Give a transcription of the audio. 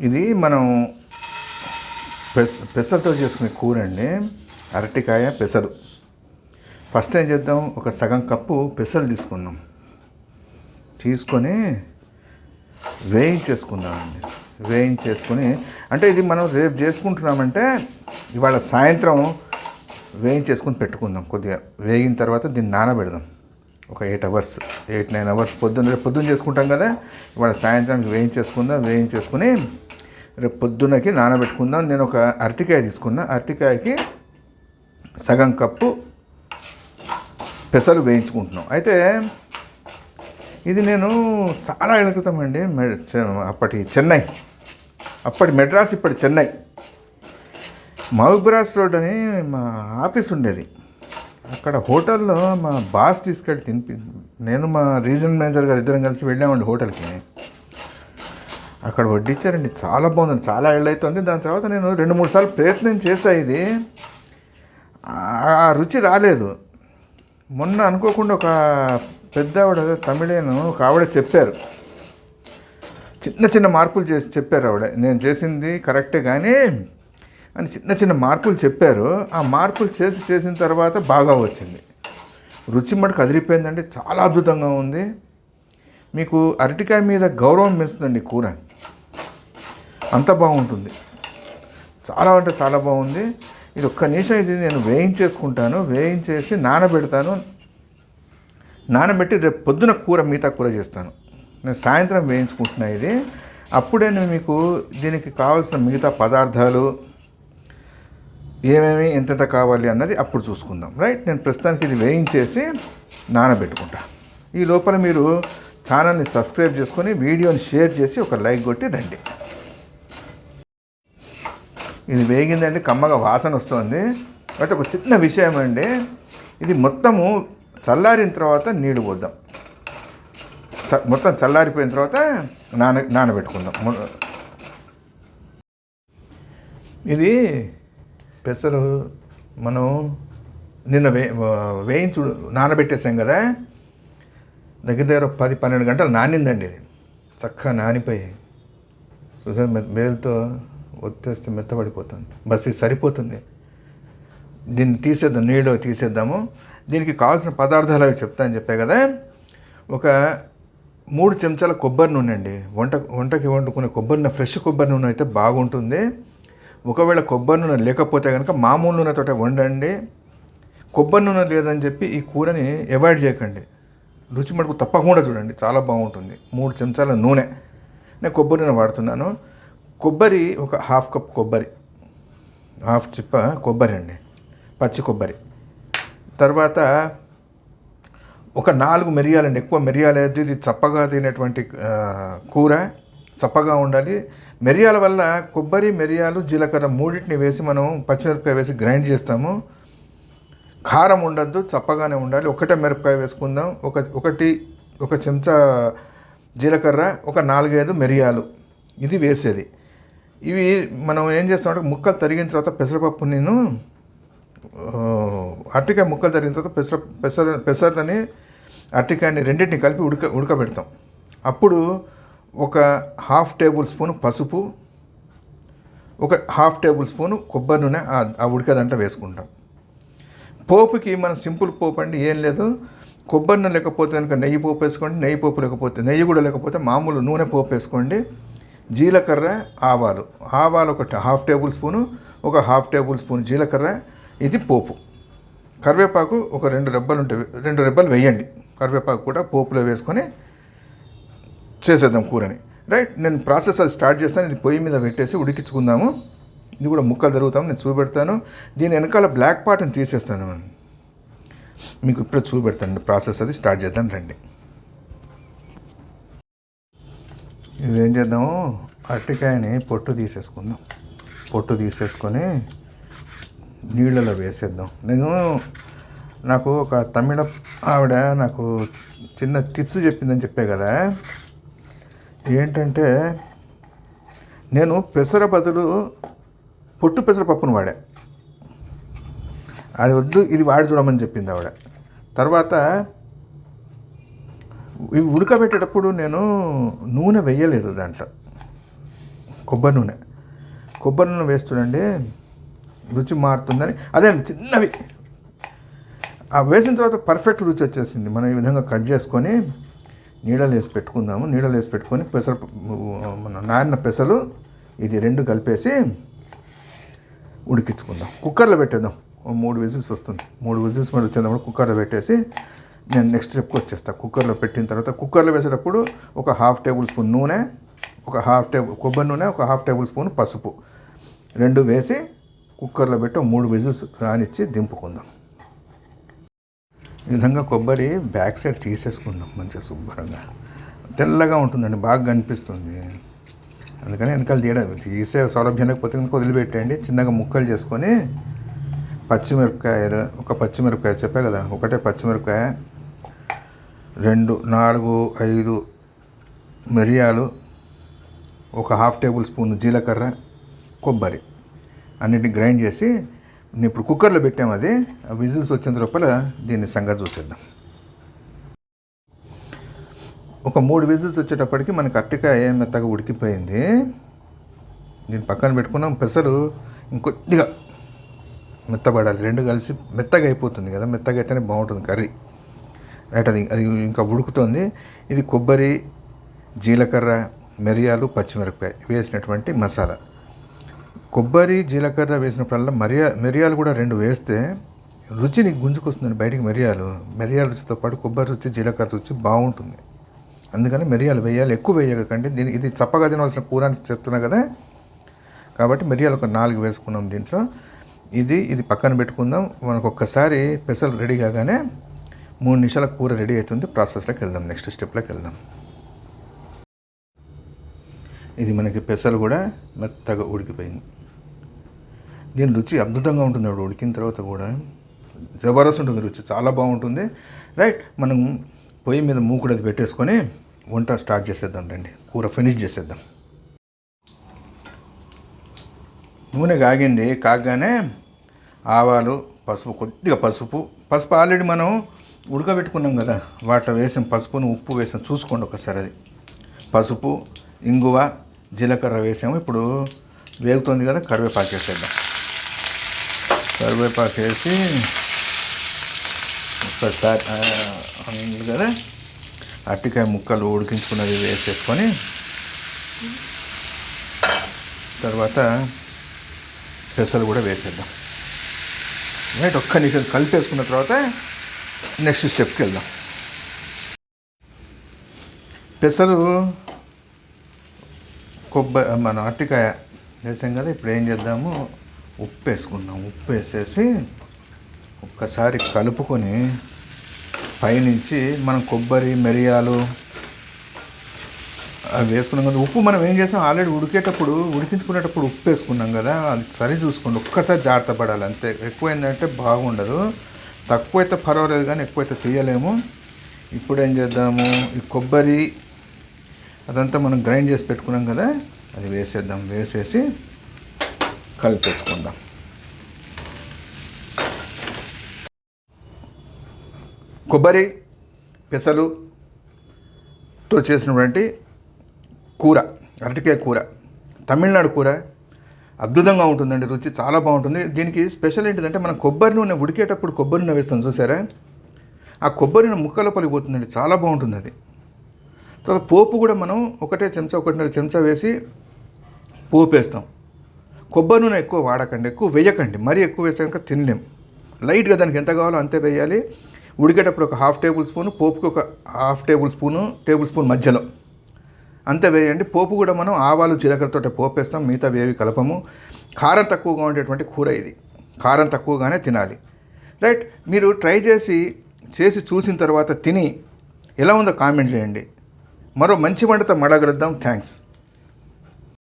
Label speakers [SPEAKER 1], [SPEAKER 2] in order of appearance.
[SPEAKER 1] ఇది మనం పెస పెసరతో చేసుకునే కూర అండి అరటికాయ పెసరు. ఫస్ట్ ఏం చేద్దాం? ఒక సగం కప్పు పెసలు తీసుకుందాం. తీసుకొని వేయించేసుకుందామండి. వేయించేసుకొని అంటే ఇది మనం రేపు చేసుకుంటున్నామంటే ఇవాళ సాయంత్రం వేయించేసుకుని పెట్టుకుందాం కొద్దిగా. వేగిన తర్వాత దీన్ని నానబెడదాం. ఒక eight hours eight nine hours పొద్దున్న రేపు పొద్దున్న చేసుకుంటాం కదా. ఇవాళ సాయంత్రానికి వేయించేసుకుందాం వేయించేసుకుని రేపు పొద్దున్నకి నానబెట్టుకుందాం. నేను ఒక అరటికాయ తీసుకున్నా. అరటికాయకి సగం కప్పు పెసలు వేయించుకుంటున్నాం. అయితే ఇది నేను చాలా ఏళ్ళ క్రితం అండి. మె- చె- అప్పటి చెన్నై. అప్పటి మెడ్రాస్ ఇప్పటి చెన్నై. మౌబ్రాస్ రోడ్ అని మా ఆఫీస్ ఉండేది. అక్కడ హోటల్లో మా బాస్ తీసుకెళ్ళి తినిపి నేను మా రీజనల్ మేనేజర్ గారు ఇద్దరం కలిసి వెళ్ళామండి హోటల్కి. అక్కడ వడ్డించారండి చాలా బాగుంది చాలా ఏళ్ళు అవుతుంది దాని తర్వాత నేను రెండు మూడు సార్లు ప్రయత్నం చేశా ఇది. ఆ రుచి రాలేదు. మొన్న అనుకోకుండా ఒక పెద్ద ఆవిడ తమిళేను ఒక ఆవిడ చెప్పారు. చిన్న చిన్న మార్పులు చేసి చెప్పారు ఆవిడ. నేను చేసింది కరెక్టే కానీ అని చిన్న చిన్న మార్పులు చెప్పారు. ఆ మార్పులు చేసి చేసిన తర్వాత బాగా వచ్చింది. రుచి మటుకు అదిరిపోయిందంటే చాలా అద్భుతంగా ఉంది. మీకు అరటికాయ మీద గౌరవం పెంచుతుంది కూర. అంత బాగుంటుంది. చాలా అంటే చాలా బాగుంది. ఇది ఒక్క నిమిషం ఇది నేను వేయించేసుకుంటాను. వేయించేసి నానబెడతాను. నానబెట్టి రేపు పొద్దున కూర మిగతా కూర చేస్తాను. నేను సాయంత్రం వేయించుకుంటున్నా ఇది. అప్పుడే నేను మీకు దీనికి కావాల్సిన మిగతా పదార్థాలు ఏమేమి ఎంతెంత కావాలి అన్నది అప్పుడు చూసుకుందాం. రైట్? నేను ప్రస్తుతానికి ఇది వేయించేసి నానబెట్టుకుంటా. ఈ లోపల మీరు ఛానల్ని సబ్స్క్రైబ్ చేసుకొని వీడియోని షేర్ చేసి ఒక లైక్ కొట్టి రండి. ఇది వేగిందండి కమ్మగా వాసన వస్తుంది. అయితే ఒక చిన్న విషయం అండి. ఇది మొత్తము చల్లారిన తర్వాత నీళ్ళు పోద్దాం. మొత్తం చల్లారిపోయిన తర్వాత నాన నానబెట్టుకుందాం. ఇది పెసరు మనం నిన్న వే వేయించు నానబెట్టేసాం కదా. దగ్గర దగ్గర పది పన్నెండు గంటలు నానిందండి ఇది. చక్కగా నానిపోయి. చూసారు మేలుతో ఒత్తేస్తే మెత్తబడిపోతుంది. బస్ ఇది సరిపోతుంది. దీన్ని తీసేద్దాం నీళ్ళు తీసేద్దాము. దీనికి కావాల్సిన పదార్థాలు అవి చెప్తాను చెప్పే కదా. ఒక మూడు చెంచాల కొబ్బరి నూనె అండి. వంట వంటకి వండుకునే కొబ్బరి నూనె ఫ్రెష్ కొబ్బరి నూనె అయితే బాగుంటుంది. ఒకవేళ కొబ్బరి నూనె లేకపోతే కనుక మామూలు నూనెతో వండండి. కొబ్బరి నూనె లేదని చెప్పి ఈ కూరని అవాయిడ్ చేయకండి. రుచి మటుకు తప్పకుండా చూడండి. చాలా బాగుంటుంది. మూడు చెంచాల నూనె. నేను కొబ్బరి నూనె వాడుతున్నాను. కొబ్బరి ఒక హాఫ్ కప్ కొబ్బరి హాఫ్ చిప్ప కొబ్బరి అండి పచ్చి కొబ్బరి. తర్వాత ఒక నాలుగు మిరియాలండి ఎక్కువ మిరియాలు అయితే ఇది చప్పగా తినేటువంటి కూర చప్పగా ఉండాలి. మిరియాల వల్ల కొబ్బరి మిరియాలు జీలకర్ర మూడింటిని వేసి మనం పచ్చిమిరపకాయ వేసి గ్రైండ్ చేస్తాము. కారం ఉండద్దు చప్పగానే ఉండాలి. ఒకటే మిరపకాయ వేసుకుందాం. ఒక ఒకటి ఒక చెంచా జీలకర్ర ఒక నాలుగైదు మిరియాలు. ఇది వేసేది. ఇవి మనం ఏం చేస్తామంటే ముక్కలు తరిగిన తర్వాత పెసరపప్పు నేను అరటికాయ ముక్కలు తరిగిన తర్వాత పెసర పెసర పెసరని అరటికాయని రెండింటిని కలిపి ఉడక ఉడకబెడతాం. అప్పుడు ఒక హాఫ్ టేబుల్ స్పూన్ పసుపు ఒక హాఫ్ టేబుల్ స్పూన్ కొబ్బరి నూనె ఆ- ఆ ఉడకదంట వేసుకుంటాం. పోపుకి మన సింపుల్ పోపు అండి ఏం లేదు. కొబ్బరి నూనె లేకపోతే కనుక నెయ్యి పోపు వేసుకోండి నెయ్యి పోపు లేకపోతే నెయ్యి కూడా లేకపోతే మామూలు నూనె పోపు వేసుకోండి. జీలకర్ర ఆవాలు. ఆవాలు ఒక హాఫ్ టేబుల్ స్పూను ఒక హాఫ్ టేబుల్ స్పూన్ జీలకర్ర ఇది పోపు. కరివేపాకు ఒక రెండు రెబ్బలు ఉంటాయి రెండు రెబ్బలు వేయండి. కరివేపాకు కూడా పోపులో వేసుకొని చేసేద్దాం కూరని. రైట్ నేను ప్రాసెస్ అది స్టార్ట్ చేస్తాను. ఇది పొయ్యి మీద పెట్టేసి ఉడికించుకుందాము. ఇది కూడా ముక్కలు జరుగుతాము నేను చూపెడతాను. దీని వెనకాల బ్లాక్ పార్ట్ని తీసేస్తాను. మీకు ఇప్పుడు చూపెడతాను ప్రాసెస్ అది స్టార్ట్ చేద్దాం రండి. ఇదేం చేద్దాము అరటికాయని పొట్టు తీసేసుకుందాం. పొట్టు తీసేసుకొని నీళ్ళలో వేసేద్దాం. నేను నాకు ఒక తమిళ ఆవిడ నాకు చిన్న టిప్స్ చెప్పిందని చెప్పే కదా. ఏంటంటే నేను పెసర బదులు పొట్టు పెసరపప్పును వాడా. అది వద్దు ఇది వాడి చూడమని చెప్పింది ఆవిడ. తర్వాత ఇవి ఉడకబెట్టేటప్పుడు నేను నూనె వేయలేదు దాంట్లో. కొబ్బరి నూనె. కొబ్బరి నూనె వేస్తుండండి రుచి మారుతుందని. అదే అండి చిన్నవి. ఆ వేసిన తర్వాత పర్ఫెక్ట్ రుచి వచ్చేసింది. మనం ఈ విధంగా కట్ చేసుకొని నీడలు వేసి పెట్టుకుందాము. నీడలు వేసి పెట్టుకొని పెసర మన నాన్న పెసలు ఇది రెండు కలిపేసి ఉడికించుకుందాం. కుక్కర్లో పెట్టేద్దాం. మూడు విజిల్స్ వస్తుంది. మూడు విజిల్స్ మీద వచ్చేటప్పుడు కుక్కర్లో పెట్టేసి నేను నెక్స్ట్ స్టెప్కి వచ్చేస్తాను కుక్కర్లో పెట్టిన తర్వాత కుక్కర్లో వేసేటప్పుడు ఒక హాఫ్ టేబుల్ స్పూన్ నూనె ఒక హాఫ్ టేబుల్ కొబ్బరి నూనె ఒక హాఫ్ టేబుల్ స్పూన్ పసుపు. రెండు వేసి కుక్కర్లో పెట్టి మూడు విజిల్స్ రానిచ్చి దింపుకుందాం. ఈ విధంగా కొబ్బరి బ్యాక్ సైడ్ తీసేసుకుందాం మంచిగా శుభ్రంగా. తెల్లగా ఉంటుందండి బాగా కనిపిస్తుంది. అందుకని వెనకాల తీయడం తీసే సౌలభ్యం లేకపోతే కనుక వదిలిపెట్టండి చిన్నగా ముక్కలు చేసుకొని పచ్చిమిరపకాయలు ఒక పచ్చిమిరపకాయ చెప్పా కదా ఒకటే పచ్చిమిరపకాయ రెండు నాలుగు ఐదు మిరియాలు ఒక హాఫ్ టేబుల్ స్పూన్ జీలకర్ర కొబ్బరి అన్నిటిని గ్రైండ్ చేసి నేను ఇప్పుడు కుక్కర్లో పెట్టాము అది ఆ విజిల్స్ వచ్చిన లోపల దీన్ని సంగతి చూసేద్దాం. ఒక మూడు విజిల్స్ వచ్చేటప్పటికి మనకి అట్టికాయ మెత్తగా ఉడికిపోయింది. దీన్ని పక్కన పెట్టుకున్నాం. పెసరు ఇంకొద్దిగా మెత్తబడాలి. రెండు కలిసి మెత్తగా అయిపోతుంది కదా మెత్తగా అయితేనే బాగుంటుంది కర్రీ. రైట్ అది అది ఇంకా ఉడుకుతుంది. ఇది కొబ్బరి జీలకర్ర మిరియాలు పచ్చిమిరపకాయ వేసినటువంటి మసాలా. కొబ్బరి జీలకర్ర వేసినప్పుడల్లా మరియా మిరియాలు కూడా రెండు వేస్తే రుచిని గుంజుకొస్తుందండి బయటికి మిరియాలు. మిరియాల రుచితో పాటు కొబ్బరి రుచి జీలకర్ర రుచి బాగుంటుంది. అందుకని మిరియాలు వేయాలి. ఎక్కువ వేయకండి. దీని ఇది చప్పగా తినవలసిన కూర అని చెప్తున్నా కదా. కాబట్టి మిరియాలు ఒక నాలుగు వేసుకున్నాం దీంట్లో. ఇది ఇది పక్కన పెట్టుకుందాం. మనకు ఒక్కసారి పెసలు రెడీ కాగానే మూడు నిమిషాల కూర రెడీ అవుతుంది. ప్రాసెస్లోకి వెళ్దాం. నెక్స్ట్ స్టెప్లోకి వెళ్దాం. ఇది మనకి పెసలు కూడా మెత్తగా ఉడికిపోయింది. దీని రుచి అద్భుతంగా ఉంటుంది. అప్పుడు ఉడికిన తర్వాత కూడా జబర్దస్త్ ఉంటుంది రుచి. చాలా బాగుంటుంది. రైట్ మనం పొయ్యి మీద మూకుడు అది పెట్టేసుకొని వంట స్టార్ట్ చేసేద్దాం రండి. కూర ఫినిష్ చేసేద్దాం. నూనె కాగింది. కాగానే ఆవాలు పసుపు కొద్దిగా పసుపు. పసుపు ఆల్రెడీ మనం ఉడకబెట్టుకున్నాం కదా వాటిలో వేసాం పసుపును ఉప్పు వేసాం. చూసుకోండి ఒకసారి అది. పసుపు ఇంగువ జీలకర్ర వేసాము. ఇప్పుడు వేగుతుంది కదా కరివేపాకు వేసేద్దాం. కరివేపాకు వేసి ఒకసారి ఉంది కదా అరటికాయ ముక్కలు ఉడికించుకున్నది వేసేసుకొని తర్వాత పెసలు కూడా వేసేద్దాం. రైట్ ఒక్క నిమిషం కలిపేసుకున్న తర్వాత నెక్స్ట్ స్టెప్కి వెళ్దాం. పెసలు కొబ్బరి మన అరటికాయ వేసాం కదా ఇప్పుడు ఏం చేద్దాము? ఉప్పు వేసుకుందాం. ఉప్పు వేసేసి ఒక్కసారి కలుపుకొని పైనుంచి మనం కొబ్బరి మిరియాలు అవి వేసుకున్నాం కదా. ఉప్పు మనం ఏం చేసాం? ఆల్రెడీ ఉడికేటప్పుడు ఉడికించుకునేటప్పుడు ఉప్పు వేసుకున్నాం కదా. అది సరి చూసుకోండి. ఒక్కసారి జాగ్రత్త పడాలి. అంతే. ఎక్కువైందంటే బాగుండదు. తక్కువైతే పర్వాలేదు కానీ ఎక్కువైతే తీయలేము. ఇప్పుడు ఏం చేద్దాము? ఈ కొబ్బరి అదంతా మనం గ్రైండ్ చేసి పెట్టుకున్నాం కదా అది వేసేద్దాం. వేసేసి కలిపేసుకుందాం. కొబ్బరి పెసలుతో చేసినటువంటి కూర అరటికాయ కూర. తమిళనాడు కూర అద్భుతంగా ఉంటుందండి రుచి చాలా బాగుంటుంది. దీనికి స్పెషల్ ఏంటిదంటే మనం కొబ్బరి నూనె ఉడికేటప్పుడు కొబ్బరి నూనె వేస్తాం చూసారా? ఆ కొబ్బరి నూనె ముక్కల లోపలికి పోతుందండి చాలా బాగుంటుంది అది. తర్వాత పోపు కూడా మనం ఒకటే చెంచా ఒకటిన్నర చెంచా వేసి పోపు వేస్తాం. కొబ్బరి నూనె ఎక్కువ వాడకండి ఎక్కువ వేయకండి. మరీ ఎక్కువ వేసాక తినలేం. లైట్గా దానికి ఎంత కావాలో అంతే వేయాలి. ఉడికేటప్పుడు ఒక హాఫ్ టేబుల్ స్పూన్ పోపుకి ఒక half table spoon table spoon మధ్యలో. అంతే వేయండి. పోపు కూడా మనం ఆవాలు జీలకర్రతో పోపేస్తాం. మిగతా వేవి కలపము. కారం తక్కువగా ఉండేటువంటి కూర ఇది. కారం తక్కువగానే తినాలి. రైట్? మీరు ట్రై చేసి చేసి చూసిన తర్వాత తిని ఎలా ఉందో కామెంట్ చేయండి. మరో మంచి వంటతో మడగలుద్దాం థ్యాంక్స్.